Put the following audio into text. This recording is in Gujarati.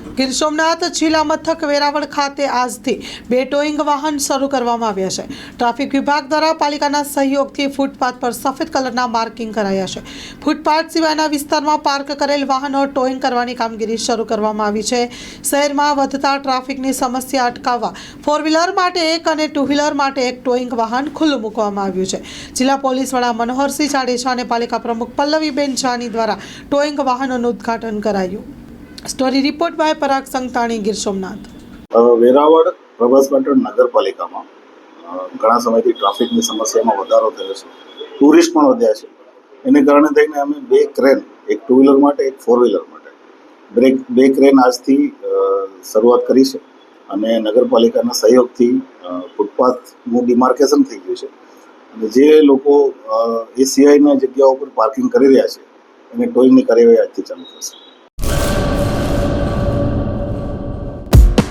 ગીર સોમનાથ જિલ્લા મથક, વેરાવળ ખાતે આજથી બે ટોઈંગ વાહન શરૂ કરવામાં આવ્યા છે. ટ્રાફિક વિભાગ દ્વારા પાલિકાના સહયોગથી ફૂટપાથ પર સફેદ કલરના માર્કિંગ કરાયા છે. ફૂટપાથ સિવાયના વિસ્તારમાં પાર્ક કરેલ વાહનો ટોઈંગ કરવાની કામગીરી શરૂ કરવામાં આવી છે. શહેરમાં વધતા ટ્રાફિકની સમસ્યા અટકાવવા ફોર વ્હીલર માટે એક અને ટુ વ્હીલર માટે એક ટોઈંગ વાહન ખુલ્લું મૂકવામાં આવ્યું છે. જિલ્લા પોલીસ વડા મનોહરસિંહ જાડેજા અને પાલિકા પ્રમુખ પલ્લવીબેન જાની દ્વારા ટોઈંગ વાહનોનું ઉદ્ઘાટન કરાયું. Story report by Parag Santani Gir Somnath Veraval Prabhas Patan નગરપાલિકામાં ઘણા સમયથી ટ્રાફિકની સમસ્યામાં વધારો થયો છે. ટુરિસ્ટ પણ વધ્યા છે. એને કારણે થઈને અમે બે ક્રેન એક ટુ વ્હીલર માટે, એક ફોર વ્હીલર માટે. બ્રેક, બે ક્રેન આજથી શરૂઆત કરી છે અને નગરપાલિકાના સહયોગથી ફૂટપાથનું ડિમાર્કેશન થઈ ગયું છે. અને જે લોકો એ સિવાયના જગ્યાઓ પર પાર્કિંગ કરી રહ્યા છે, એને ટોઈંગની કાર્યવાહી આજથી ચાલુ થશે.